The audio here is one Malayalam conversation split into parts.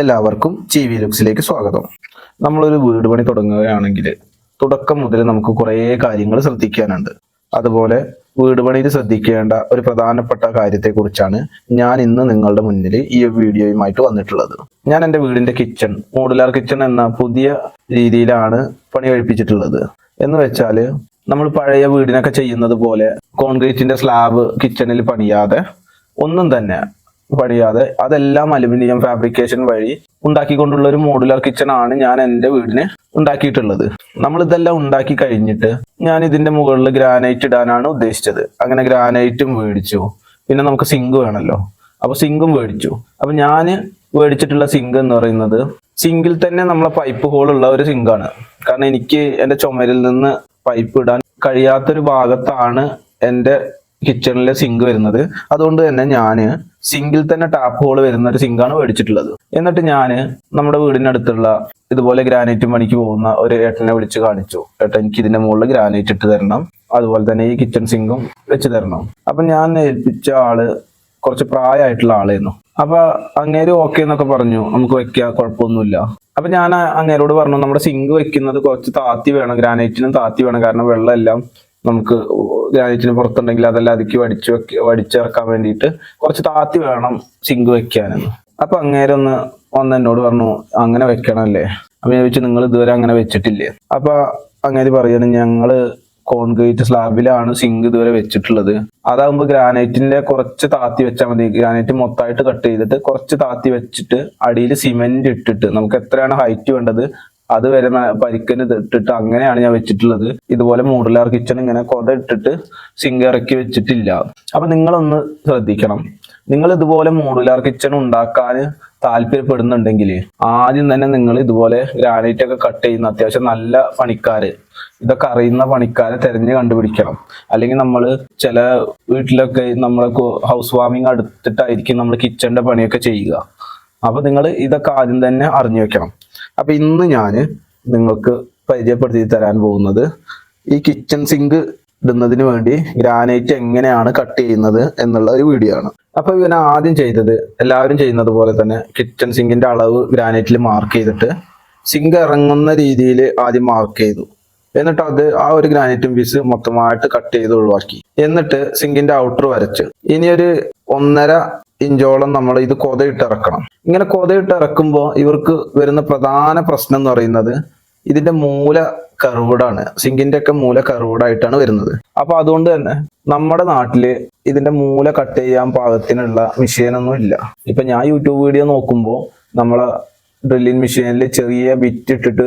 എല്ലാവർക്കും ജി വി ലുക്സിലേക്ക് സ്വാഗതം. നമ്മളൊരു വീട് പണി തുടങ്ങുകയാണെങ്കിൽ തുടക്കം മുതൽ നമുക്ക് കുറേ കാര്യങ്ങൾ ശ്രദ്ധിക്കാനുണ്ട്. അതുപോലെ വീട് പണിയിൽ ശ്രദ്ധിക്കേണ്ട ഒരു പ്രധാനപ്പെട്ട കാര്യത്തെക്കുറിച്ചാണ് ഞാൻ ഇന്ന് നിങ്ങളുടെ മുന്നിൽ ഈ വീഡിയോയുമായിട്ട് വന്നിട്ടുള്ളത്. ഞാൻ എന്റെ വീടിന്റെ കിച്ചൺ മോഡുലാർ കിച്ചൺ എന്ന പുതിയ രീതിയിലാണ് പണി കഴിപ്പിച്ചിട്ടുള്ളത്. എന്ന് വെച്ചാൽ നമ്മൾ പഴയ വീടിനൊക്കെ ചെയ്യുന്നത് പോലെ കോൺക്രീറ്റിന്റെ സ്ലാബ് കിച്ചണിൽ പണിയാതെ ഒന്നും തന്നെ പണിയാതെ അതെല്ലാം അലുമിനിയം ഫാബ്രിക്കേഷൻ വഴി ഉണ്ടാക്കിക്കൊണ്ടുള്ള ഒരു മോഡുലാർ കിച്ചൺ ആണ് ഞാൻ എന്റെ വീടിന് ഉണ്ടാക്കിയിട്ടുള്ളത്. നമ്മൾ ഇതെല്ലാം ഉണ്ടാക്കി കഴിഞ്ഞിട്ട് ഞാൻ ഇതിന്റെ മുകളിൽ ഗ്രാനൈറ്റ് ഇടാനാണ് ഉദ്ദേശിച്ചത്. അങ്ങനെ ഗ്രാനൈറ്റും മേടിച്ചു. പിന്നെ നമുക്ക് സിങ്ക് വേണമല്ലോ അപ്പൊ സിങ്കും മേടിച്ചു. അപ്പൊ ഞാൻ മേടിച്ചിട്ടുള്ള സിങ്ക് എന്ന് പറയുന്നത് സിങ്കിൽ തന്നെ നമ്മളെ പൈപ്പ് ഹോൾ ഉള്ള ഒരു സിങ്കാണ് കാരണം എനിക്ക് എന്റെ ചുമരിൽ നിന്ന് പൈപ്പ് ഇടാൻ കഴിയാത്തൊരു ഭാഗത്താണ് എന്റെ കിച്ചണിലെ സിങ്ക് വരുന്നത്. അതുകൊണ്ട് തന്നെ ഞാൻ സിങ്കിൽ തന്നെ ടാപ്പ് ഹോൾ വരുന്ന ഒരു സിങ്കാണ് മേടിച്ചിട്ടുള്ളത്. എന്നിട്ട് ഞാൻ നമ്മുടെ വീടിനടുത്തുള്ള ഇതുപോലെ ഗ്രാനൈറ്റ് പണിക്ക് പോകുന്ന ഒരു ഏട്ടനെ വിളിച്ച് കാണിച്ചു. ഏട്ടൻ എനിക്ക് ഇതിന്റെ മുകളിൽ ഗ്രാനൈറ്റ് ഇട്ട് തരണം. അതുപോലെ തന്നെ ഈ കിച്ചൺ സിങ്കും വെച്ച് തരണം. അപ്പൊ ഞാൻ ഏൽപ്പിച്ച ആൾ കുറച്ച് പ്രായമായിട്ടുള്ള ആളായിരുന്നു. അപ്പൊ അങ്ങേര് ഓക്കെ എന്നൊക്കെ പറഞ്ഞു. നമുക്ക് വെക്കാം കുഴപ്പമൊന്നുമില്ല. അപ്പൊ ഞാൻ അങ്ങേരോട് പറഞ്ഞു നമ്മുടെ സിങ്ക് വെക്കുന്നത് കുറച്ച് താത്തി വേണം. ഗ്രാനൈറ്റിനും താത്തി വേണം. കാരണം വെള്ളമെല്ലാം നമുക്ക് ഗ്രാനൈറ്റിന് പുറത്തുണ്ടെങ്കിൽ അതെല്ലാം അതിക്ക് വടിച്ചു വെക്ക വടിച്ചിറക്കാൻ വേണ്ടിയിട്ട് കുറച്ച് താത്തി വേണം സിങ്ക് വെക്കാനെന്ന് അപ്പൊ അങ്ങേരൊന്ന് ഒന്ന് എന്നോട് പറഞ്ഞു അങ്ങനെ വെക്കണമല്ലേ അപ്പൊ ഞാൻ ചോദിച്ചു നിങ്ങൾ ഇതുവരെ അങ്ങനെ വെച്ചിട്ടില്ലേ? അപ്പൊ അങ്ങേര് പറയണം ഞങ്ങൾ കോൺക്രീറ്റ് സ്ലാബിലാണ് സിങ്ക് ഇതുവരെ വെച്ചിട്ടുള്ളത്. അതാകുമ്പോൾ ഗ്രാനൈറ്റിന്റെ കുറച്ച് താത്തി വെച്ചാൽ മതി. ഗ്രാനൈറ്റ് മൊത്തമായിട്ട് കട്ട് ചെയ്തിട്ട് കുറച്ച് താത്തി വെച്ചിട്ട് അടിയിൽ സിമെന്റ് ഇട്ടിട്ട് നമുക്ക് എത്രയാണ് ഹൈറ്റ് വേണ്ടത് അത് വരെ പരിക്കന് ഇട്ടിട്ട് അങ്ങനെയാണ് ഞാൻ വെച്ചിട്ടുള്ളത്. ഇതുപോലെ മോഡുലാർ കിച്ചൺ ഇങ്ങനെ കൊത ഇട്ടിട്ട് സിങ്ക് ഇറക്കി വെച്ചിട്ടില്ല. അപ്പൊ നിങ്ങളൊന്ന് ശ്രദ്ധിക്കണം. നിങ്ങൾ ഇതുപോലെ മോഡുലാർ കിച്ചൺ ഉണ്ടാക്കാൻ താല്പര്യപ്പെടുന്നുണ്ടെങ്കിൽ ആദ്യം തന്നെ നിങ്ങൾ ഇതുപോലെ ഗ്രാനൈറ്റ് ഒക്കെ കട്ട് ചെയ്യുന്ന അത്യാവശ്യം നല്ല പണിക്കാര് ഇതൊക്കെ അറിയുന്ന പണിക്കാരെ തെരഞ്ഞു കണ്ടുപിടിക്കണം. അല്ലെങ്കിൽ നമ്മൾ ചില വീട്ടിലൊക്കെ നമ്മളെ ഹൗസ് വാമിങ് അടുത്തിട്ടായിരിക്കും നമ്മൾ കിച്ചണിന്റെ പണിയൊക്കെ ചെയ്യുക. അപ്പൊ നിങ്ങൾ ഇതൊക്കെ ആദ്യം തന്നെ അറിഞ്ഞു വെക്കണം. അപ്പൊ ഇന്ന് ഞാൻ നിങ്ങൾക്ക് പരിചയപ്പെടുത്തി തരാൻ പോകുന്നത് ഈ കിച്ചൺ സിങ്ക് ഇടുന്നതിന് വേണ്ടി ഗ്രാനൈറ്റ് എങ്ങനെയാണ് കട്ട് ചെയ്യുന്നത് എന്നുള്ള ഒരു വീഡിയോ ആണ്. അപ്പൊ ഇവനെ ആദ്യം ചെയ്തത് എല്ലാവരും ചെയ്യുന്നത് പോലെ തന്നെ കിച്ചൺ സിങ്കിന്റെ അളവ് ഗ്രാനൈറ്റിൽ മാർക്ക് ചെയ്തിട്ട് സിങ്ക് ഇറങ്ങുന്ന രീതിയിൽ ആദ്യം മാർക്ക് ചെയ്തു. എന്നിട്ട് അത് ആ ഒരു ഗ്രാനൈറ്റും പീസ് മൊത്തമായിട്ട് കട്ട് ചെയ്ത് ഒഴിവാക്കി. എന്നിട്ട് സിങ്കിന്റെ ഔട്ടർ വരച്ച്. ഇനി ഒരു ഒന്നര ഇഞ്ചോളം നമ്മൾ ഇത് കൊതയിട്ട് ഇറക്കണം. ഇങ്ങനെ കൊതയിട്ട് ഇറക്കുമ്പോൾ ഇവർക്ക് വരുന്ന പ്രധാന പ്രശ്നം എന്ന് പറയുന്നത് ഇതിന്റെ മൂല കർവ്ഡാണ് സിങ്കിന്റെ ഒക്കെ മൂല കർവ്ഡായിട്ടാണ് വരുന്നത്. അപ്പൊ അതുകൊണ്ട് തന്നെ നമ്മുടെ നാട്ടിൽ ഇതിന്റെ മൂല കട്ട് ചെയ്യാൻ പാകത്തിനുള്ള മെഷീനൊന്നും ഇല്ല. ഇപ്പൊ ഞാൻ യൂട്യൂബ് വീഡിയോ നോക്കുമ്പോൾ നമ്മളെ ഡ്രില്ലിംഗ് മെഷീനിൽ ചെറിയ ബിറ്റ് ഇട്ടിട്ട്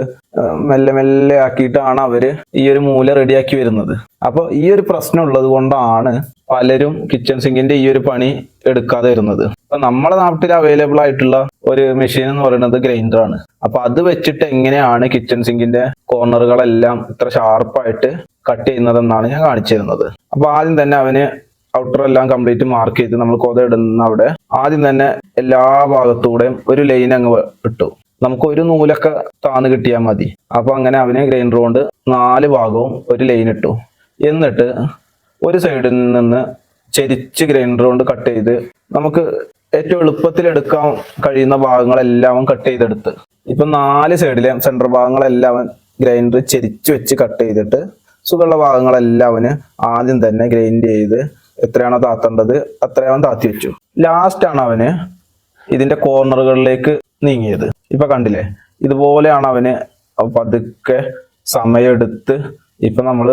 മെല്ലെ മെല്ലെ ആക്കിയിട്ടാണ് അവർ ഈ ഒരു മൂല റെഡിയാക്കി വരുന്നത്. അപ്പൊ ഈ ഒരു പ്രശ്നം ഉള്ളത് കൊണ്ടാണ് പലരും കിച്ചൺ സിങ്കിന്റെ ഈ ഒരു പണി എടുക്കാതെ വരുന്നത്. അപ്പൊ നമ്മുടെ നാട്ടിൽ അവൈലബിൾ ആയിട്ടുള്ള ഒരു മെഷീൻ എന്ന് പറയുന്നത് ഗ്രൈൻഡർ ആണ്. അപ്പൊ അത് വെച്ചിട്ട് എങ്ങനെയാണ് കിച്ചൺ സിങ്കിന്റെ കോർണറുകളെല്ലാം ഇത്ര ഷാർപ്പായിട്ട് കട്ട് ചെയ്യുന്നതെന്നാണ് ഞാൻ കാണിച്ചിരുന്നത് അപ്പൊ ആദ്യം തന്നെ അവന് ഔട്ടർ എല്ലാം കംപ്ലീറ്റ് മാർക്ക് ചെയ്ത് നമ്മൾ കൊത ഇടുന്ന അവിടെ ആദ്യം തന്നെ എല്ലാ ഭാഗത്തൂടെയും ഒരു ലൈൻ അങ്ങ് ഇട്ടു. നമുക്ക് ഒരു നൂലൊക്കെ താന്ന് കിട്ടിയാൽ മതി. അപ്പൊ അങ്ങനെ അവനെ ഗ്രൈൻഡർ കൊണ്ട് നാല് ഭാഗവും ഒരു ലൈൻ ഇട്ടു. എന്നിട്ട് ഒരു സൈഡിൽ നിന്ന് ചെരിച്ച് ഗ്രൈൻഡർ കൊണ്ട് കട്ട് ചെയ്ത് നമുക്ക് ഏറ്റവും എളുപ്പത്തിൽ എടുക്കാൻ കഴിയുന്ന ഭാഗങ്ങളെല്ലാം കട്ട് ചെയ്തെടുത്ത്. ഇപ്പൊ നാല് സൈഡിലെ സെന്റർ ഭാഗങ്ങളെല്ലാം ഗ്രൈൻഡർ ചെരിച്ച് വെച്ച് കട്ട് ചെയ്തിട്ട് സുഖമുള്ള ഭാഗങ്ങളെല്ലാം ആദ്യം തന്നെ ഗ്രൈൻഡ് ചെയ്ത് എത്രയാണോ താത്തേണ്ടത് അത്രയാവും താത്തി വെച്ചു. ലാസ്റ്റ് ആണ് അവന് ഇതിന്റെ കോർണറുകളിലേക്ക് നീങ്ങിയത്. ഇപ്പൊ കണ്ടില്ലേ? ഇതുപോലെയാണ് അവന് പതുക്കെ സമയമെടുത്ത് ഇപ്പൊ നമ്മൾ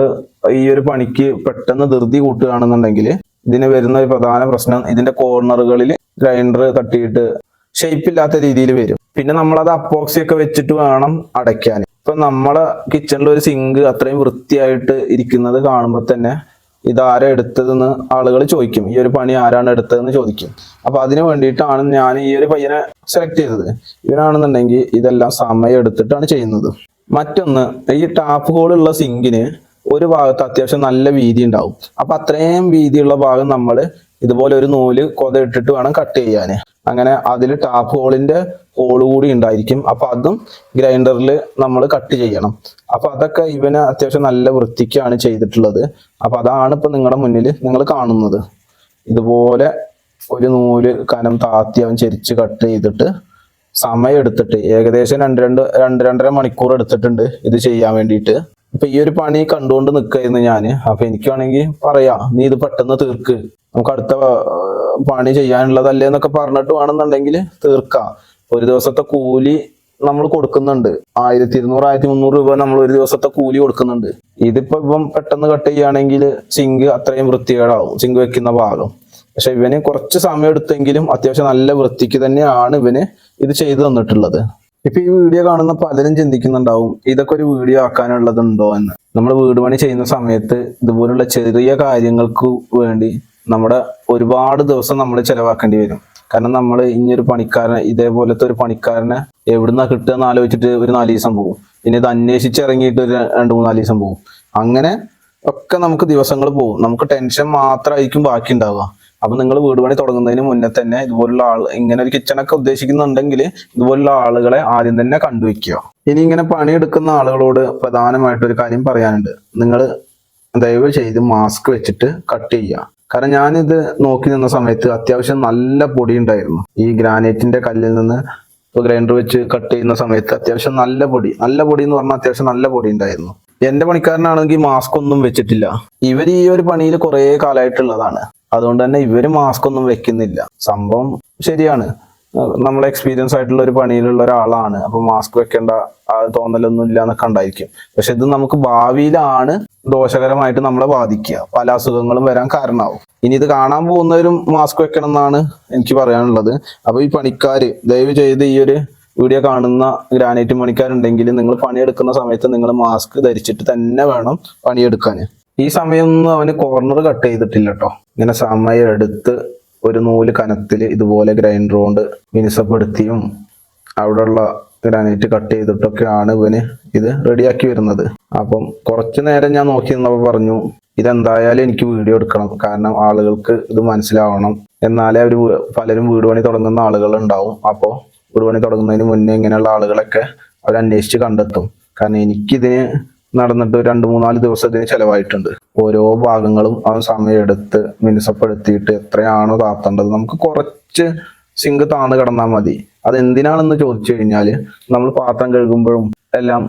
ഈ ഒരു പണിക്ക് പെട്ടെന്ന് ധൃതി കൂട്ടുകയാണെന്നുണ്ടെങ്കിൽ ഇതിന് വരുന്ന ഒരു പ്രധാന പ്രശ്നം ഇതിന്റെ കോർണറുകളിൽ ഗ്രൈൻഡർ തട്ടിയിട്ട് ഷേപ്പ് ഇല്ലാത്ത രീതിയിൽ വരും. പിന്നെ നമ്മളത് അപ്പോക്സി ഒക്കെ വെച്ചിട്ട് വേണം അടയ്ക്കാൻ. ഇപ്പൊ നമ്മളെ കിച്ചണിൽ ഒരു സിങ്ക് അത്രയും വൃത്തിയായിട്ട് ഇരിക്കുന്നത് കാണുമ്പോൾ തന്നെ ഇതാരാ എടുത്തതെന്ന് ആളുകൾ ചോദിക്കും. ഈ ഒരു പണി ആരാണ് എടുത്തതെന്ന് ചോദിക്കും. അപ്പൊ അതിനു വേണ്ടിയിട്ടാണ് ഞാൻ ഈ ഒരു പയ്യനെ സെലക്ട് ചെയ്തത്. ഇവനാണെന്നുണ്ടെങ്കിൽ ഇതെല്ലാം സമയം എടുത്തിട്ടാണ് ചെയ്യുന്നത്. മറ്റൊന്ന് ഈ ടാപ്പ് ഹോളുള്ള സിങ്കിന് ഒരു ഭാഗത്ത് അത്യാവശ്യം നല്ല വീതി ഉണ്ടാവും. അപ്പൊ അത്രയും വീതിയുള്ള ഭാഗം നമ്മൾ ഇതുപോലെ ഒരു നൂൽ കൊതയിട്ടിട്ട് വേണം കട്ട് ചെയ്യാൻ അങ്ങനെ അതിൽ ടാപ്പ് ഹോളിന്റെ ഹോൾ കൂടി ഉണ്ടായിരിക്കും. അപ്പൊ അതും ഗ്രൈൻഡറിൽ നമ്മൾ കട്ട് ചെയ്യണം. അപ്പൊ അതൊക്കെ ഇവന് അത്യാവശ്യം നല്ല വൃത്തിക്കാണ് ചെയ്തിട്ടുള്ളത്. അപ്പൊ അതാണ് ഇപ്പൊ നിങ്ങളുടെ മുന്നിൽ നിങ്ങൾ കാണുന്നത്. ഇതുപോലെ ഒരു നൂൽ കനം താത്തി അവൻ ചെരിച്ച് കട്ട് ചെയ്തിട്ട് സമയം എടുത്തിട്ട് ഏകദേശം രണ്ട് രണ്ട് രണ്ട് രണ്ടര മണിക്കൂർ എടുത്തിട്ടുണ്ട് ഇത് ചെയ്യാൻ വേണ്ടിയിട്ട്. ഇപ്പൊ ഈ ഒരു പണി കണ്ടുകൊണ്ട് നിൽക്കായിരുന്നു ഞാൻ. അപ്പൊ എനിക്കാണെങ്കിൽ പറയാ നീ ഇത് പെട്ടെന്ന് തീർക്ക്. നമുക്ക് അടുത്ത പണി ചെയ്യാനുള്ളതല്ലേ എന്നൊക്കെ പറഞ്ഞിട്ട് വേണമെന്നുണ്ടെങ്കിൽ തീർക്കാം. ഒരു ദിവസത്തെ കൂലി നമ്മൾ കൊടുക്കുന്നുണ്ട്. ആയിരത്തി ഇരുന്നൂറ് ആയിരത്തി മുന്നൂറ് രൂപ നമ്മൾ ഒരു ദിവസത്തെ കൂലി കൊടുക്കുന്നുണ്ട്. ഇതിപ്പോ ഇപ്പം പെട്ടെന്ന് കട്ട് ചെയ്യുകയാണെങ്കിൽ സിങ്ക് അത്രയും വൃത്തികേടാവും സിങ്ക് വെക്കുന്ന ഭാഗം. പക്ഷെ ഇവന് കുറച്ച് സമയം എടുത്തെങ്കിലും അത്യാവശ്യം നല്ല വൃത്തിക്ക് തന്നെയാണ് ഇവന് ഇത് ചെയ്തു തന്നിട്ടുള്ളത്. ഇപ്പൊ ഈ വീഡിയോ കാണുന്ന പലരും ചിന്തിക്കുന്നുണ്ടാവും ഇതൊക്കെ ഒരു വീഡിയോ ആക്കാനുള്ളതുണ്ടോ എന്ന്. നമ്മൾ വീട് പണി ചെയ്യുന്ന സമയത്ത് ഇതുപോലുള്ള ചെറിയ കാര്യങ്ങൾക്ക് വേണ്ടി നമ്മുടെ ഒരുപാട് ദിവസം നമ്മൾ ചെലവാക്കേണ്ടി വരും. കാരണം നമ്മൾ ഇനിയൊരു പണിക്കാരനെ ഇതേപോലത്തെ ഒരു പണിക്കാരനെ എവിടുന്നാ കിട്ടുക എന്ന് ആലോചിച്ചിട്ട് ഒരു നാല് ദിവസം പോകും. പിന്നെ ഇത് അന്വേഷിച്ച് ഇറങ്ങിയിട്ട് ഒരു രണ്ട് മൂന്നാൽ ദിവസം പോകും. അങ്ങനെ ഒക്കെ നമുക്ക് ദിവസങ്ങൾ പോകും. നമുക്ക് ടെൻഷൻ മാത്രമായിരിക്കും ബാക്കി ഉണ്ടാവുക അപ്പൊ നിങ്ങൾ വീട് പണി തുടങ്ങുന്നതിന് മുന്നേ തന്നെ ഇതുപോലുള്ള ആൾ ഇങ്ങനെ ഒരു കിച്ചണൊക്കെ ഉദ്ദേശിക്കുന്നുണ്ടെങ്കിൽ ഇതുപോലുള്ള ആളുകളെ ആദ്യം തന്നെ കണ്ടുവെക്കുക ഇനി ഇങ്ങനെ പണിയെടുക്കുന്ന ആളുകളോട് പ്രധാനമായിട്ട് ഒരു കാര്യം പറയാനുണ്ട്. നിങ്ങൾ ദയവ് ചെയ്ത് മാസ്ക് വെച്ചിട്ട് കട്ട് ചെയ്യുക. കാരണം ഞാനിത് നോക്കി നിന്ന സമയത്ത് അത്യാവശ്യം നല്ല പൊടി ഉണ്ടായിരുന്നു. ഈ ഗ്രാനൈറ്റിന്റെ കല്ലിൽ നിന്ന് ഗ്രൈൻഡർ വെച്ച് കട്ട് ചെയ്യുന്ന സമയത്ത് അത്യാവശ്യം നല്ല പൊടി നല്ല പൊടി എന്ന് പറഞ്ഞാൽ അത്യാവശ്യം നല്ല പൊടി ഉണ്ടായിരുന്നു. എന്റെ പണിക്കാരനാണെങ്കിൽ മാസ്ക് ഒന്നും വെച്ചിട്ടില്ല. ഇവർ ഈ ഒരു പണിയിൽ കുറെ കാലമായിട്ടുള്ളതാണ് അതുകൊണ്ട് തന്നെ ഇവർ മാസ്ക് ഒന്നും വെക്കുന്നില്ല. സംഭവം ശരിയാണ്. നമ്മളെ എക്സ്പീരിയൻസ് ആയിട്ടുള്ള ഒരു പണിയിലുള്ള ഒരാളാണ്. അപ്പൊ മാസ്ക് വെക്കേണ്ട തോന്നലൊന്നും ഇല്ല എന്നൊക്കെ ഉണ്ടായിരിക്കും പക്ഷെ ഇത് നമുക്ക് ഭാവിയിലാണ് ദോഷകരമായിട്ട് നമ്മളെ ബാധിക്കുക. പല അസുഖങ്ങളും വരാൻ കാരണമാവും. ഇനി ഇത് കാണാൻ പോകുന്നവരും മാസ്ക് വെക്കണം എന്നാണ് എനിക്ക് പറയാനുള്ളത്. അപ്പൊ ഈ പണിക്കാര് ദയവ് ചെയ്ത് ഈ ഒരു വീഡിയോ കാണുന്ന ഗ്രാനൈറ്റ് പണിക്കാരുണ്ടെങ്കിൽ നിങ്ങൾ പണിയെടുക്കുന്ന സമയത്ത് നിങ്ങൾ മാസ്ക് ധരിച്ചിട്ട് തന്നെ വേണം പണിയെടുക്കാൻ. ഈ സമയമൊന്നും അവന് കോർണർ കട്ട് ചെയ്തിട്ടില്ല കേട്ടോ ഇങ്ങനെ സമയം എടുത്ത് ഒരു നൂൽ കനത്തിൽ ഇതുപോലെ ഗ്രൈൻഡർ കൊണ്ട് മിനുസപ്പെടുത്തിയും അവിടെയുള്ള ഗ്രാനൈറ്റ് കട്ട് ചെയ്തിട്ടൊക്കെയാണ് ഇവന് ഇത് റെഡിയാക്കി വരുന്നത്. അപ്പം കുറച്ചു നേരം ഞാൻ നോക്കി നിന്നപ്പോൾ പറഞ്ഞു ഇതെന്തായാലും എനിക്ക് വീഡിയോ എടുക്കണം. കാരണം ആളുകൾക്ക് ഇത് മനസ്സിലാവണം. എന്നാലേ അവർ പലരും വീട് പണി തുടങ്ങുന്ന ആളുകൾ ഉണ്ടാവും അപ്പോൾ വീട് പണി തുടങ്ങുന്നതിന് മുന്നേ ഇങ്ങനെയുള്ള ആളുകളൊക്കെ അവർ അന്വേഷിച്ച് കണ്ടെത്തും. കാരണം എനിക്കിതിന് നടന്നിട്ട് രണ്ട് മൂന്നാൽ ദിവസം ഇതിന് ചെലവായിട്ടുണ്ട്. ഓരോ ഭാഗങ്ങളും അവൻ സമയമെടുത്ത് മിനുസപ്പെടുത്തിയിട്ട് എത്രയാണോ താത്തേണ്ടത് നമുക്ക് കുറച്ച് സിങ്ക് താന്ന് കിടന്നാൽ മതി. അത് എന്തിനാണെന്ന് ചോദിച്ചു കഴിഞ്ഞാൽ നമ്മൾ പാത്രം കഴുകുമ്പോഴും എല്ലാം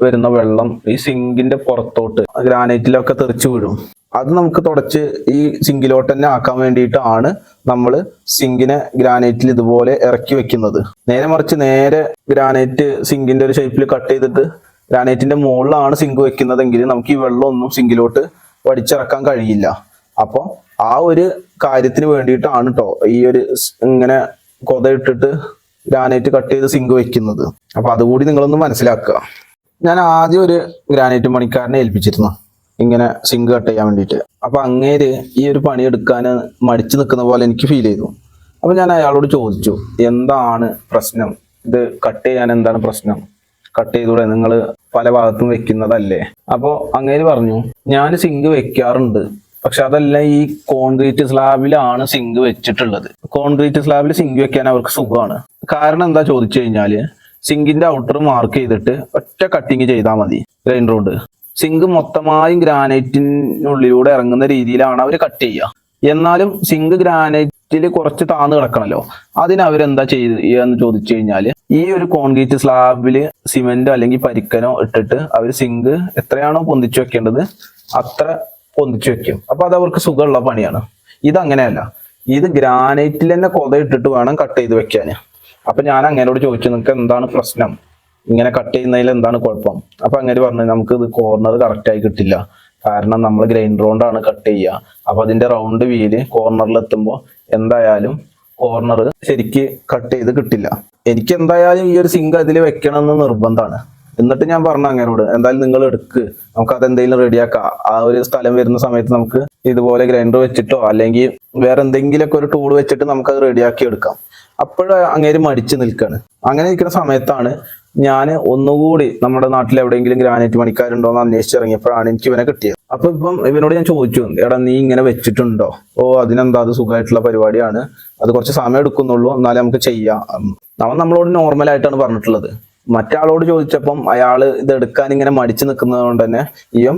വരുന്ന വെള്ളം ഈ സിങ്കിന്റെ പുറത്തോട്ട് ഗ്രാനൈറ്റിലൊക്കെ തെറിച്ചു വീഴും. അത് നമുക്ക് തുടച്ച് ഈ സിങ്കിലോട്ട് തന്നെ ആക്കാൻ വേണ്ടിയിട്ടാണ് നമ്മൾ സിങ്കിനെ ഗ്രാനൈറ്റിൽ ഇതുപോലെ ഇറക്കി വെക്കുന്നത്. നേരെ മറിച്ച് നേരെ ഗ്രാനൈറ്റ് സിങ്കിന്റെ ഒരു ഷേപ്പിൽ കട്ട് ചെയ്തിട്ട് ഗ്രാനൈറ്റിന്റെ മുകളിലാണ് സിങ്ക് വെക്കുന്നതെങ്കിൽ നമുക്ക് ഈ വെള്ളമൊന്നും സിങ്കിലോട്ട് വടിച്ചിറക്കാൻ കഴിയില്ല. അപ്പോൾ ആ ഒരു കാര്യത്തിന് വേണ്ടിയിട്ടാണ് കേട്ടോ ഈ ഒരു ഇങ്ങനെ കൊത ഇട്ടിട്ട് ഗ്രാനൈറ്റ് കട്ട് ചെയ്ത് സിങ്ക് വെക്കുന്നത്. അപ്പൊ അതുകൂടി നിങ്ങളൊന്ന് മനസ്സിലാക്കുക. ഞാൻ ആദ്യം ഒരു ഗ്രാനൈറ്റ് പണിക്കാരനെ ഏൽപ്പിച്ചിരുന്നു. ഇങ്ങനെ സിങ്ക് കട്ട് ചെയ്യാൻ വേണ്ടിയിട്ട്. അപ്പൊ അങ്ങേര് ഈ ഒരു പണി എടുക്കാൻ മടിച്ചു നിൽക്കുന്ന പോലെ എനിക്ക് ഫീൽ ചെയ്തു. അപ്പൊ ഞാൻ അയാളോട് ചോദിച്ചു എന്താണ് പ്രശ്നം? ഇത് കട്ട് ചെയ്യാൻ എന്താണ് പ്രശ്നം? കട്ട് ചെയ്തൂടെ നിങ്ങൾ പല ഭാഗത്തും വെക്കുന്നതല്ലേ? അപ്പോൾ അങ്ങനെ പറഞ്ഞു ഞാൻ സിങ്ക് വെക്കാറുണ്ട്. പക്ഷെ അതല്ല ഈ കോൺക്രീറ്റ് സ്ലാബിലാണ് സിങ്ക് വെച്ചിട്ടുള്ളത്. കോൺക്രീറ്റ് സ്ലാബിൽ സിങ്ക് വെക്കാൻ അവർക്ക് സുഖമാണ്. കാരണം എന്താ ചോദിച്ചു കഴിഞ്ഞാൽ സിങ്കിന്റെ ഔട്ടർ മാർക്ക് ചെയ്തിട്ട് ഒറ്റ കട്ടിങ് ചെയ്താൽ മതി ലൈൻ റോഡ് സിങ്ക് മൊത്തമായും ഗ്രാനൈറ്റിനുള്ളിലൂടെ ഇറങ്ങുന്ന രീതിയിലാണ് അവർ കട്ട് ചെയ്യുക. എന്നാലും സിങ്ക് ഗ്രാനൈറ്റിൽ കുറച്ച് താന്ന് കിടക്കണല്ലോ. അതിന് അവരെന്താ ചെയ്ത് എന്ന് ചോദിച്ചു കഴിഞ്ഞാൽ ഈ ഒരു കോൺക്രീറ്റ് സ്ലാബിൽ സിമെന്റോ അല്ലെങ്കിൽ പരിക്കനോ ഇട്ടിട്ട് അവർ സിങ്ക് എത്രയാണോ പൊന്തിച്ചു വെക്കേണ്ടത് അത്ര പൊന്തിച്ചു വെക്കും. അപ്പൊ അത് അവർക്ക് സുഖമുള്ള പണിയാണ്. ഇത് അങ്ങനെയല്ല ഇത് ഗ്രാനൈറ്റിൽ തന്നെ കൊത ഇട്ടിട്ട് വേണം കട്ട് ചെയ്ത് വെക്കാൻ അപ്പൊ ഞാൻ അങ്ങനോട് ചോദിച്ചു നിങ്ങൾക്ക് എന്താണ് പ്രശ്നം? ഇങ്ങനെ കട്ട് ചെയ്യുന്നതിൽ എന്താണ് കുഴപ്പം? അപ്പൊ അങ്ങനെ പറഞ്ഞു നമുക്ക് ഇത് കോർണർ കറക്റ്റ് ആയി കിട്ടില്ല. കാരണം നമ്മൾ ഗ്രൈൻഡർ കൊണ്ടാണ് കട്ട് ചെയ്യുക. അപ്പൊ അതിന്റെ റൗണ്ട് വീൽ കോർണറിൽ എത്തുമ്പോൾ എന്തായാലും കോർണർ ശരിക്ക് കട്ട് ചെയ്ത് കിട്ടില്ല. എനിക്ക് എന്തായാലും ഈ ഒരു സിങ്ക് അതിൽ വെക്കണം എന്ന് നിർബന്ധമാണ്. എന്നിട്ട് ഞാൻ പറഞ്ഞു അങ്ങനോട് എന്തായാലും നിങ്ങൾ എടുക്ക്. നമുക്ക് അത് അതെന്തെങ്കിലും റെഡിയാക്കാം ആ ഒരു സ്ഥലം വരുന്ന സമയത്ത് നമുക്ക് ഇതുപോലെ ഗ്രൈൻഡർ വെച്ചിട്ടോ അല്ലെങ്കിൽ വേറെ എന്തെങ്കിലുമൊക്കെ ഒരു ടൂൾ വെച്ചിട്ട് നമുക്ക് അത് റെഡിയാക്കി എടുക്കാം. അപ്പോഴും അങ്ങേര് മടിച്ചു നിൽക്കാണ്. അങ്ങനെ നിൽക്കുന്ന സമയത്താണ് ഞാൻ ഒന്നുകൂടി നമ്മുടെ നാട്ടിൽ എവിടെയെങ്കിലും ഗ്രാനൈറ്റ് പണിക്കാരുണ്ടോ എന്ന് അന്വേഷിച്ചിറങ്ങിയപ്പോഴാണ് എനിക്ക് ഇവനെ കിട്ടിയത്. അപ്പൊ ഇപ്പം ഇവനോട് ഞാൻ ചോദിച്ചു എടാ നീ ഇങ്ങനെ വെച്ചിട്ടുണ്ടോ? ഓ അതിനെന്താ? അത് സുഖമായിട്ടുള്ള പരിപാടിയാണ്. അത് കുറച്ച് സമയം എടുക്കുന്നുള്ളൂ. എന്നാലേ നമുക്ക് ചെയ്യാം. അവൻ നമ്മളോട് നോർമൽ ആയിട്ടാണ് പറഞ്ഞിട്ടുള്ളത്. മറ്റാളോട് ചോദിച്ചപ്പം അയാൾ ഇത് എടുക്കാൻ ഇങ്ങനെ മടിച്ചു നിൽക്കുന്നത് കൊണ്ട് തന്നെ ഇവൻ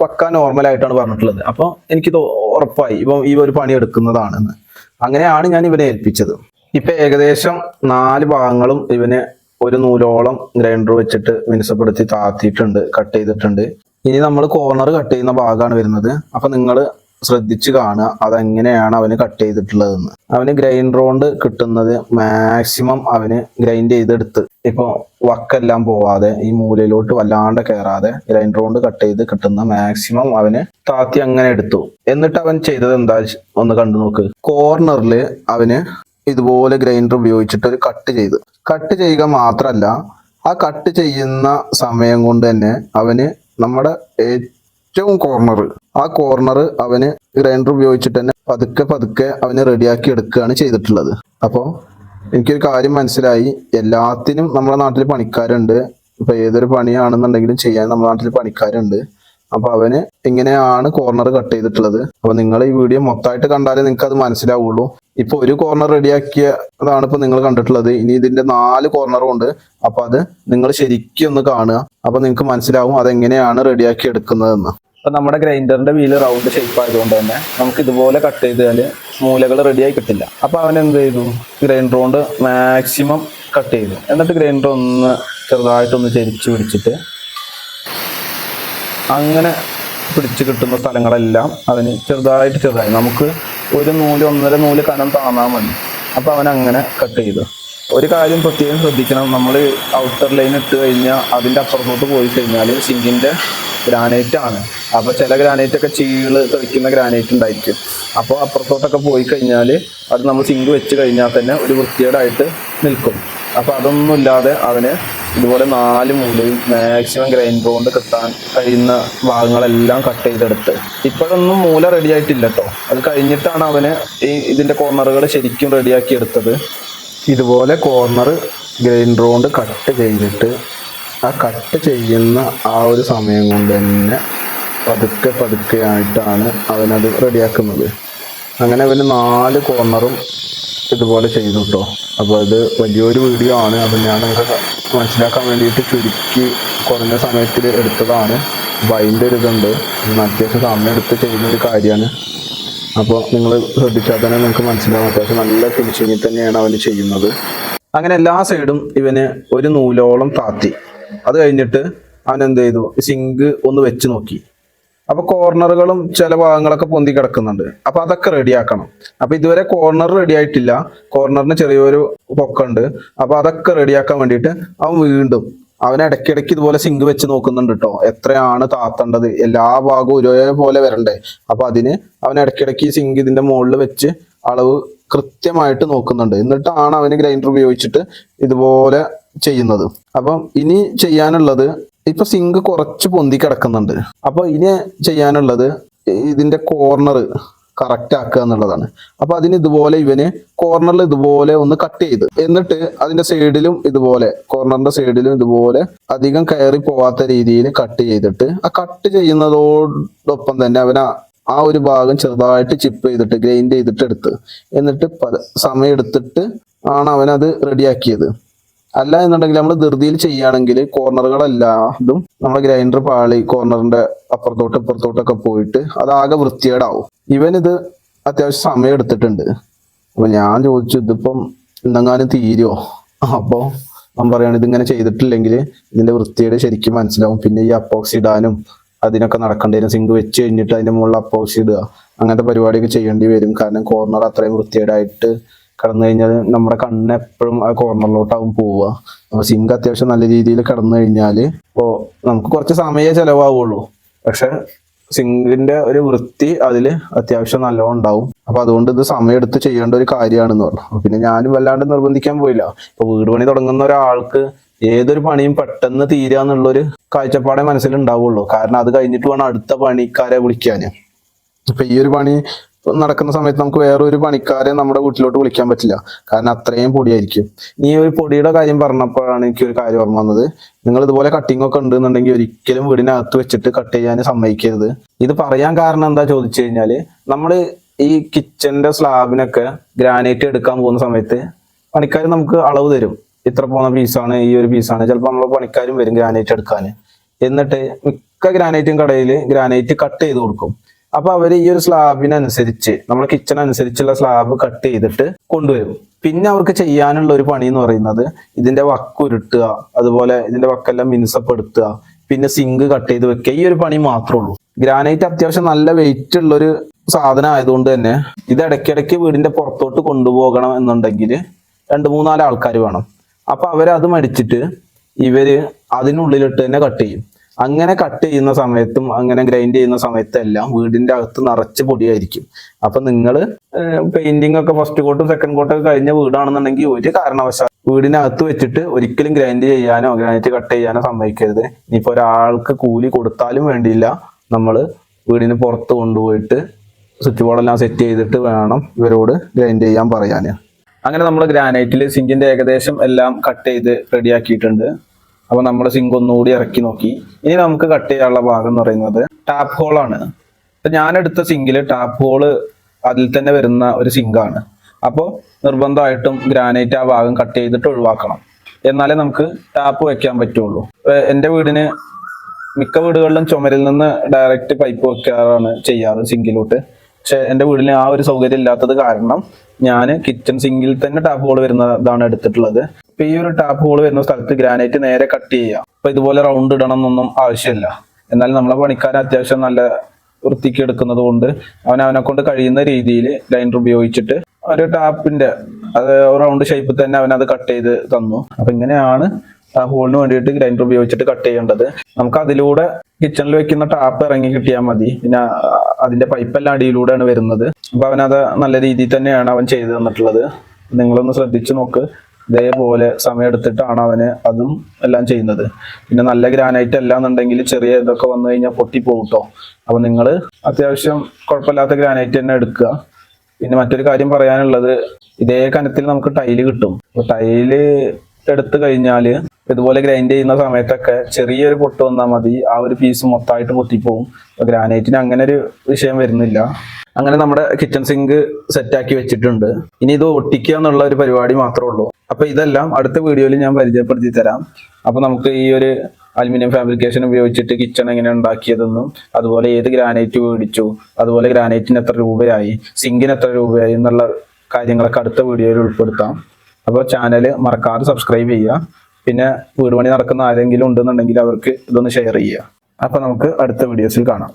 പക്ക നോർമൽ ആയിട്ടാണ് പറഞ്ഞിട്ടുള്ളത്. അപ്പൊ എനിക്ക് ഉറപ്പായി ഇപ്പം ഈ ഒരു പണി എടുക്കുന്നതാണെന്ന്. അങ്ങനെയാണ് ഞാൻ ഇവനെ ഏൽപ്പിച്ചത്. ഇപ്പൊ ഏകദേശം നാല് ഭാഗങ്ങളും ഇവന് ഒരു നൂലോളം ഗ്രൈൻഡർ വെച്ചിട്ട് മിനുസപ്പെടുത്തി താത്തിയിട്ടുണ്ട് കട്ട് ചെയ്തിട്ടുണ്ട്. ഇനി നമ്മൾ കോർണർ കട്ട് ചെയ്യുന്ന ഭാഗമാണ് വരുന്നത്. അപ്പൊ നിങ്ങൾ ശ്രദ്ധിച്ച് കാണുക അതെങ്ങനെയാണ് അവന് കട്ട് ചെയ്തിട്ടുള്ളതെന്ന്. അവന് ഗ്രൈൻഡർ കൊണ്ട് കിട്ടുന്നത് മാക്സിമം അവന് ഗ്രൈൻഡ് ചെയ്തെടുത്ത്. ഇപ്പൊ വക്കെല്ലാം പോവാതെ ഈ മൂലയിലോട്ട് വല്ലാണ്ട് കയറാതെ ഗ്രൈൻഡർ കൊണ്ട് കട്ട് ചെയ്ത് കിട്ടുന്ന മാക്സിമം അവന് താത്തി അങ്ങനെ എടുത്തു. എന്നിട്ട് അവൻ ചെയ്തത് എന്താ? ഒന്ന് കണ്ടു നോക്ക്. കോർണറിൽ അവന് ഇതുപോലെ ഗ്രൈൻഡർ ഉപയോഗിച്ചിട്ട് ഒരു കട്ട് ചെയ്ത്. കട്ട് ചെയ്യുക മാത്രമല്ല ആ കട്ട് ചെയ്യുന്ന സമയം കൊണ്ട് തന്നെ അവന് നമ്മുടെ ഏറ്റവും കോർണർ ആ കോർണർ അവന് ഗ്രൈൻഡർ ഉപയോഗിച്ചിട്ട് തന്നെ പതുക്കെ പതുക്കെ അവന് റെഡിയാക്കി എടുക്കുകയാണ് ചെയ്തിട്ടുള്ളത്. അപ്പോൾ എനിക്കൊരു കാര്യം മനസ്സിലായി. എല്ലാത്തിനും നമ്മുടെ നാട്ടിൽ പണിക്കാരുണ്ട്. ഇപ്പൊ ഏതൊരു പണിയാണെന്നുണ്ടെങ്കിലും ചെയ്യാൻ നമ്മുടെ നാട്ടിൽ പണിക്കാരുണ്ട്. അപ്പൊ അവന് ഇങ്ങനെയാണ് കോർണർ കട്ട് ചെയ്തിട്ടുള്ളത്. അപ്പൊ നിങ്ങൾ ഈ വീഡിയോ മൊത്തമായിട്ട് കണ്ടാലേ നിങ്ങൾക്ക് അത് മനസ്സിലാവുള്ളൂ. ഇപ്പൊ ഒരു കോർണർ റെഡിയാക്കിയതാണ് ഇപ്പൊ നിങ്ങൾ കണ്ടിട്ടുള്ളത്. ഇനി ഇതിന്റെ നാല് കോർണറും ഉണ്ട്. അപ്പൊ അത് നിങ്ങൾ ശരിക്കും ഒന്ന് കാണുക. അപ്പൊ നിങ്ങൾക്ക് മനസ്സിലാവും അതെങ്ങനെയാണ് റെഡിയാക്കി എടുക്കുന്നതെന്ന്. അപ്പൊ നമ്മുടെ ഗ്രൈൻഡറിന്റെ വീൽ റൗണ്ട് ഷേപ്പ് ആയതുകൊണ്ട് തന്നെ നമുക്ക് ഇതുപോലെ കട്ട് ചെയ്താൽ മൂലകൾ റെഡിയായി കിട്ടില്ല. അപ്പൊ അവൻ എന്ത് ചെയ്തു? ഗ്രൈൻഡർ കൊണ്ട് മാക്സിമം കട്ട് ചെയ്തു. എന്നിട്ട് ഗ്രൈൻഡർ ഒന്ന് ചെറുതായിട്ടൊന്ന് ചരിച്ചു പിടിച്ചിട്ട് അങ്ങനെ പിടിച്ച് കിട്ടുന്ന സ്ഥലങ്ങളെല്ലാം അവന് ചെറുതായിട്ട് ചെറുതായി. നമുക്ക് ഒരു നൂൽ ഒന്നര നൂൽ കനം താന്നാൽ മതി. അപ്പൊ അവൻ അങ്ങനെ കട്ട് ചെയ്തു. ഒരു കാര്യം പ്രത്യേകം ശ്രദ്ധിക്കണം. നമ്മൾ ഔട്ടർ ലൈൻ ഇട്ട് കഴിഞ്ഞാൽ അതിന്റെ അപ്പുറത്തോട്ട് പോയി കഴിഞ്ഞാൽ സിങ്കിന്റെ ഗ്രാനൈറ്റ് ആണ്. അപ്പോൾ ചില ഗ്രാനൈറ്റ് ഒക്കെ ചീൾ തെളിക്കുന്ന ഗ്രാനൈറ്റ് ഉണ്ടായിരിക്കും. അപ്പോൾ അപ്പുറത്തോട്ടൊക്കെ പോയി കഴിഞ്ഞാൽ അത് നമ്മൾ സിങ്ക് വെച്ച് കഴിഞ്ഞാൽ തന്നെ ഒരു വൃത്തികേടായിട്ട് നിൽക്കും. അപ്പൊ അതൊന്നും ഇല്ലാതെ അതിന് ഇതുപോലെ നാല് മൂലയും മാക്സിമം ഗ്രൈൻഡർ കൊണ്ട് കിട്ടാൻ കഴിയുന്ന ഭാഗങ്ങളെല്ലാം കട്ട് ചെയ്തെടുത്ത്. ഇപ്പോഴൊന്നും മൂല റെഡി ആയിട്ടില്ല കേട്ടോ അത് കഴിഞ്ഞിട്ടാണ് അവന് ഈ ഇതിന്റെ കോർണറുകൾ ശരിക്കും റെഡിയാക്കി എടുത്തത്. ഇതുപോലെ കോർണർ ഗ്രൈൻഡർ കൊണ്ട് കട്ട് ചെയ്തിട്ട് ആ കട്ട് ചെയ്യുന്ന ആ ഒരു സമയം കൊണ്ട് തന്നെ പതുക്കെ പതുക്കെ ആയിട്ടാണ് അവനത് റെഡിയാക്കുന്നത് അങ്ങനെ അവന് നാല് കോർണറും ഇതുപോലെ ചെയ്തു കേട്ടോ അപ്പോൾ അത് വലിയൊരു വീഡിയോ ആണ്. അപ്പോൾ ഞാൻ മനസ്സിലാക്കാൻ വേണ്ടിയിട്ട് ചുരുക്കി കുറഞ്ഞ സമയത്തിൽ എടുത്തതാണ്. അപ്പോൾ അതിന്റെ ഒരു ഇതുണ്ട്. ഇത് അത്യാവശ്യം സമയം എടുത്ത് ചെയ്യുന്ന ഒരു കാര്യമാണ്. അപ്പോൾ നിങ്ങൾ ശ്രദ്ധിച്ചാൽ തന്നെ നിങ്ങൾക്ക് മനസ്സിലാവും. അത്യാവശ്യം നല്ല ഫിനിഷിങ്ങിൽ തന്നെയാണ് അവന് ചെയ്യുന്നത്. അങ്ങനെ എല്ലാ സൈഡും ഇവന് ഒരു നൂലോളം താത്തി. അത് കഴിഞ്ഞിട്ട് അവൻ എന്ത് ചെയ്തു? സിങ്ക് ഒന്ന് വെച്ച് നോക്കി. അപ്പൊ കോർണറുകളും ചില ഭാഗങ്ങളൊക്കെ പൊന്തി കിടക്കുന്നുണ്ട്. അപ്പൊ അതൊക്കെ റെഡിയാക്കണം അപ്പൊ ഇതുവരെ കോർണർ റെഡി ആയിട്ടില്ല. കോർണറിന് ചെറിയൊരു പൊക്കുണ്ട് അപ്പൊ അതൊക്കെ റെഡിയാക്കാൻ വേണ്ടിയിട്ട് അവൻ വീണ്ടും അവൻ ഇടയ്ക്കിടയ്ക്ക് ഇതുപോലെ സിങ്ക് വെച്ച് നോക്കുന്നുണ്ട് കേട്ടോ എത്രയാണ് താത്തേണ്ടത്? എല്ലാ ഭാഗവും ഒരേപോലെ വരണ്ടേ? അപ്പൊ അതിന് അവൻ ഇടയ്ക്കിടയ്ക്ക് സിങ്ക് ഇതിന്റെ മുകളിൽ വെച്ച് അളവ് കൃത്യമായിട്ട് നോക്കുന്നുണ്ട്. എന്നിട്ടാണ് അവന് ഗ്രൈൻഡർ ഉപയോഗിച്ചിട്ട് ഇതുപോലെ ചെയ്യുന്നത്. അപ്പം ഇനി ചെയ്യാനുള്ളത് ഇപ്പൊ സിങ്ക് കുറച്ച് പൊന്തി കിടക്കുന്നുണ്ട്. അപ്പൊ ഇനി ചെയ്യാനുള്ളത് ഇതിന്റെ കോർണർ കറക്റ്റ് ആക്കുക എന്നുള്ളതാണ്. അപ്പൊ അതിന് ഇതുപോലെ ഇവന് കോർണറിൽ ഇതുപോലെ ഒന്ന് കട്ട് ചെയ്ത്. എന്നിട്ട് അതിന്റെ സൈഡിലും ഇതുപോലെ കോർണറിന്റെ സൈഡിലും ഇതുപോലെ അധികം കയറി പോവാത്ത രീതിയിൽ കട്ട് ചെയ്തിട്ട് ആ കട്ട് ചെയ്യുന്നതോടൊപ്പം തന്നെ അവൻ ആ- ഒരു ഭാഗം ചെറുതായിട്ട് ചിപ്പ് ചെയ്തിട്ട് ഗ്രൈൻഡ് ചെയ്തിട്ട് എടുത്ത്. എന്നിട്ട് സമയം എടുത്തിട്ട് ആണ് അവനത് റെഡിയാക്കിയത് അല്ല എന്നുണ്ടെങ്കിൽ നമ്മൾ ധൃതിയിൽ ചെയ്യുകയാണെങ്കിൽ കോർണറുകളെല്ലാതും നമ്മുടെ ഗ്രൈൻഡർ പാളി കോർണറിന്റെ അപ്പുറത്തോട്ട് ഇപ്പുറത്തോട്ടൊക്കെ പോയിട്ട് അതാകെ വൃത്തികേടാവും. ഇവനിത് അത്യാവശ്യം സമയം എടുത്തിട്ടുണ്ട്. അപ്പൊ ഞാൻ ചോദിച്ചു ഇതിപ്പം എന്തെങ്കിലും തീരുമോ അപ്പോ ഞാൻ പറയാണ് ഇതിങ്ങനെ ചെയ്തിട്ടില്ലെങ്കിൽ ഇതിന്റെ വൃത്തിയുടെ ശരിക്കും മനസ്സിലാവും. പിന്നെ ഈ അപ്പോക്സി ഇടാനും അതിനൊക്കെ നടക്കേണ്ടി വരും. സിങ്ക് വെച്ച് കഴിഞ്ഞിട്ട് അതിന്റെ മുകളിൽ അപ്പോക്സി ഇടുക. അങ്ങനത്തെ പരിപാടിയൊക്കെ ചെയ്യേണ്ടി വരും. കാരണം കോർണർ അത്രയും വൃത്തികേടായിട്ട് കടന്നു കഴിഞ്ഞാൽ നമ്മുടെ കണ്ണ് എപ്പോഴും ആ കോർണറിലോട്ടാവും പോവുക. അപ്പൊ സിങ്ക് അത്യാവശ്യം നല്ല രീതിയിൽ കടന്നു കഴിഞ്ഞാൽ ഇപ്പോൾ നമുക്ക് കുറച്ച് സമയമേ ചിലവാവുള്ളൂ. പക്ഷെ സിങ്കിന്റെ ഒരു വൃത്തി അതിൽ അത്യാവശ്യം നല്ലോണം ഉണ്ടാവും. അപ്പൊ അതുകൊണ്ട് ഇത് സമയം എടുത്ത് ചെയ്യേണ്ട ഒരു കാര്യമാണെന്ന് പറഞ്ഞു. അപ്പൊ പിന്നെ ഞാനും വല്ലാണ്ട് നിർബന്ധിക്കാൻ പോയില്ല. ഇപ്പൊ വീട് പണി തുടങ്ങുന്ന ഒരാൾക്ക് ഏതൊരു പണിയും പെട്ടെന്ന് തീരുക എന്നുള്ളൊരു കാഴ്ചപ്പാടേ മനസ്സിലുണ്ടാവുള്ളൂ. കാരണം അത് കഴിഞ്ഞിട്ട് വേണം അടുത്ത പണിക്കാരെ വിളിക്കാൻ ഇപ്പൊ ഈ ഒരു പണി നടക്കുന്ന സമയത്ത് നമുക്ക് വേറൊരു പണിക്കാരെ നമ്മുടെ വീട്ടിലോട്ട് വിളിക്കാൻ പറ്റില്ല. കാരണം അത്രയും പൊടിയായിരിക്കും. ഈ ഒരു പൊടിയുടെ കാര്യം പറഞ്ഞപ്പോഴാണ് എനിക്ക് ഒരു കാര്യം ഓർമ്മ വന്നത്. നിങ്ങൾ ഇതുപോലെ കട്ടിംഗ് ഒക്കെ ഉണ്ടെന്നുണ്ടെങ്കിൽ ഒരിക്കലും വീടിനകത്ത് വെച്ചിട്ട് കട്ട് ചെയ്യാൻ സമ്മതിക്കരുത്. ഇത് പറയാൻ കാരണം എന്താ ചോദിച്ചു കഴിഞ്ഞാൽ നമ്മൾ ഈ കിച്ചന്റെ സ്ലാബിനൊക്കെ ഗ്രാനൈറ്റ് എടുക്കാൻ പോകുന്ന സമയത്ത് പണിക്കാർ നമുക്ക് അളവ് തരും. ഇത്ര പോകുന്ന പീസാണ് ഈ ഒരു പീസാണ് ചിലപ്പോൾ നമ്മളെ പണിക്കാരും വരും ഗ്രാനൈറ്റ് എടുക്കാൻ. എന്നിട്ട് മിക്ക ഗ്രാനൈറ്റും കടയിൽ ഗ്രാനൈറ്റ് കട്ട് ചെയ്ത് കൊടുക്കും. അപ്പൊ അവർ ഈ ഒരു സ്ലാബിനനുസരിച്ച് നമ്മൾ കിച്ചൺ അനുസരിച്ചുള്ള സ്ലാബ് കട്ട് ചെയ്തിട്ട് കൊണ്ടുവരും. പിന്നെ അവർക്ക് ചെയ്യാനുള്ള ഒരു പണി എന്ന് പറയുന്നത് ഇതിന്റെ വക്ക് ഉരുട്ടുക അതുപോലെ ഇതിന്റെ വക്കെല്ലാം മിനുസപ്പെടുത്തുക പിന്നെ സിങ്ക് കട്ട് ചെയ്ത് വെക്കുക. ഈ ഒരു പണി മാത്രമേ ഉള്ളൂ. ഗ്രാനൈറ്റ് അത്യാവശ്യം നല്ല വെയിറ്റ് ഉള്ള ഒരു സാധനം ആയതുകൊണ്ട് തന്നെ ഇത് ഇടയ്ക്കിടയ്ക്ക് വീടിന്റെ പുറത്തോട്ട് കൊണ്ടുപോകണം എന്നുണ്ടെങ്കിൽ രണ്ട് മൂന്നാൽ ആൾക്കാർ വേണം. അപ്പൊ അവരത് മടിച്ചിട്ട് ഇവർ അതിനുള്ളിലിട്ട് തന്നെ കട്ട് ചെയ്യും. അങ്ങനെ കട്ട് ചെയ്യുന്ന സമയത്തും അങ്ങനെ ഗ്രൈൻഡ് ചെയ്യുന്ന സമയത്തെല്ലാം വീടിന്റെ അകത്ത് നിറച്ച് പൊടിയായിരിക്കും. അപ്പൊ നിങ്ങൾ പെയിന്റിംഗ് ഒക്കെ ഫസ്റ്റ് കോട്ടും സെക്കൻഡ് കോട്ടും കഴിഞ്ഞ വീടാണെന്നുണ്ടെങ്കിൽ ഒരു കാരണവശാൽ വീടിനകത്ത് വെച്ചിട്ട് ഒരിക്കലും ഗ്രൈൻഡ് ചെയ്യാനോ ഗ്രാനൈറ്റ് കട്ട് ചെയ്യാനോ സമ്മതിക്കരുത്. ഇനിയിപ്പോ ഒരാൾക്ക് കൂലി കൊടുത്താലും വേണ്ടിയില്ല. നമ്മൾ വീടിന് പുറത്ത് കൊണ്ടുപോയിട്ട് സ്വിച്ച് ബോർഡെല്ലാം സെറ്റ് ചെയ്തിട്ട് വേണം ഇവരോട് ഗ്രൈൻഡ് ചെയ്യാൻ പറയാന്. അങ്ങനെ നമ്മൾ ഗ്രാനൈറ്റിൽ സിങ്കിന്റെ ഏകദേശം എല്ലാം കട്ട് ചെയ്ത് റെഡിയാക്കിയിട്ടുണ്ട് അപ്പൊ നമ്മൾ സിങ്ക് ഒന്നുകൂടി ഇറക്കി നോക്കി. ഇനി നമുക്ക് കട്ട് ചെയ്യാനുള്ള ഭാഗം എന്ന് പറയുന്നത് ടാപ്പ് ഹോളാണ് അപ്പൊ ഞാൻ എടുത്ത സിങ്കിൽ ടാപ്പ് ഹോൾ അതിൽ തന്നെ വരുന്ന ഒരു സിങ്കാണ് അപ്പോൾ നിർബന്ധമായിട്ടും ഗ്രാനൈറ്റ് ആ ഭാഗം കട്ട് ചെയ്തിട്ട് ഒഴിവാക്കണം. എന്നാലേ നമുക്ക് ടാപ്പ് വെക്കാൻ പറ്റുള്ളൂ. എന്റെ വീടിന് മിക്ക വീടുകളിലും ചുമരിൽ നിന്ന് ഡയറക്റ്റ് പൈപ്പ് വെക്കാറാണ് ചെയ്യാറ് സിങ്കിലോട്ട് പക്ഷെ എന്റെ വീടിന് ആ ഒരു സൗകര്യം ഇല്ലാത്തത് കാരണം ഞാൻ കിച്ചൺ സിങ്കിൽ തന്നെ ടാപ്പ് ഹോൾ വരുന്നതാണ് എടുത്തിട്ടുള്ളത്. ഇപ്പൊ ഈ ഒരു ടാപ്പ് ഹോൾ വരുന്ന സ്ഥലത്ത് ഗ്രാനൈറ്റ് നേരെ കട്ട് ചെയ്യാം അപ്പൊ ഇതുപോലെ റൗണ്ട് ഇടണം എന്നൊന്നും ആവശ്യമില്ല. എന്നാൽ നമ്മളെ പണിക്കാരൻ അത്യാവശ്യം നല്ല വൃത്തിക്ക് എടുക്കുന്നത് കൊണ്ട് അവൻ അവനെ കൊണ്ട് കഴിയുന്ന രീതിയിൽ ലൈനർ ഉപയോഗിച്ചിട്ട് ഒരു ടാപ്പിന്റെ അത് റൗണ്ട് ഷേപ്പിൽ തന്നെ അവൻ അത് കട്ട് ചെയ്ത് തന്നു. അപ്പൊ ഇങ്ങനെയാണ് ഹോളിന് വേണ്ടിയിട്ട് ഗ്രൈൻഡർ ഉപയോഗിച്ചിട്ട് കട്ട് ചെയ്യേണ്ടത്. നമുക്ക് അതിലൂടെ കിച്ചണിൽ വെക്കുന്ന ടാപ്പ് ഇറങ്ങി കിട്ടിയാൽ മതി. പിന്നെ അതിന്റെ പൈപ്പെല്ലാം അടിയിലൂടെയാണ് വരുന്നത്. അപ്പൊ അവനത് നല്ല രീതിയിൽ തന്നെയാണ് അവൻ ചെയ്തു തന്നിട്ടുള്ളത്. നിങ്ങളൊന്ന് ശ്രദ്ധിച്ചു നോക്ക്. ഇതേപോലെ സമയം എടുത്തിട്ടാണ് അവന് അതും എല്ലാം ചെയ്യുന്നത്. പിന്നെ നല്ല ഗ്രാനൈറ്റ് അല്ല എന്നുണ്ടെങ്കിൽ ചെറിയ ഇതൊക്കെ വന്നു കഴിഞ്ഞാൽ പൊട്ടി പോകട്ടോ അപ്പൊ നിങ്ങൾ അത്യാവശ്യം കുഴപ്പമില്ലാത്ത ഗ്രാനൈറ്റ് തന്നെ എടുക്കുക. പിന്നെ മറ്റൊരു കാര്യം പറയാനുള്ളത് ഇതേ കനത്തിൽ നമുക്ക് ടൈൽ കിട്ടും. ടൈൽ എടുത്തു കഴിഞ്ഞാൽ ഇതുപോലെ ഗ്രൈൻഡ് ചെയ്യുന്ന സമയത്തൊക്കെ ചെറിയൊരു പൊട്ട് വന്നാൽ മതി. ആ ഒരു പീസ് മൊത്തമായിട്ട് പൊട്ടിപ്പോവും. ഗ്രാനൈറ്റിന് അങ്ങനെ ഒരു വിഷയം വരുന്നില്ല. അങ്ങനെ നമ്മുടെ കിച്ചൺ സിങ്ക് സെറ്റാക്കി വെച്ചിട്ടുണ്ട്. ഇനി ഇത് ഒട്ടിക്കുക എന്നുള്ള ഒരു പരിപാടി മാത്രമേ ഉള്ളൂ. അപ്പൊ ഇതെല്ലാം അടുത്ത വീഡിയോയിൽ ഞാൻ പരിചയപ്പെടുത്തി തരാം. അപ്പൊ നമുക്ക് ഈ ഒരു അലുമിനിയം ഫാബ്രിക്കേഷൻ ഉപയോഗിച്ചിട്ട് കിച്ചൺ എങ്ങനെ ഉണ്ടാക്കിയതെന്നും അതുപോലെ ഏത് ഗ്രാനൈറ്റ് മേടിച്ചു അതുപോലെ ഗ്രാനൈറ്റിന് എത്ര രൂപയായി സിങ്കിന് എത്ര രൂപയായി എന്നുള്ള കാര്യങ്ങളൊക്കെ അടുത്ത വീഡിയോയിൽ ഉൾപ്പെടുത്താം. അപ്പോൾ ചാനൽ മറക്കാതെ സബ്സ്ക്രൈബ് ചെയ്യുക. പിന്നെ വീടുപണി നടക്കുന്ന ആരെങ്കിലും ഉണ്ടെന്നുണ്ടെങ്കിൽ അവർക്ക് ഇതൊന്ന് ഷെയർ ചെയ്യുക. അപ്പൊ നമുക്ക് അടുത്ത വീഡിയോസിൽ കാണാം.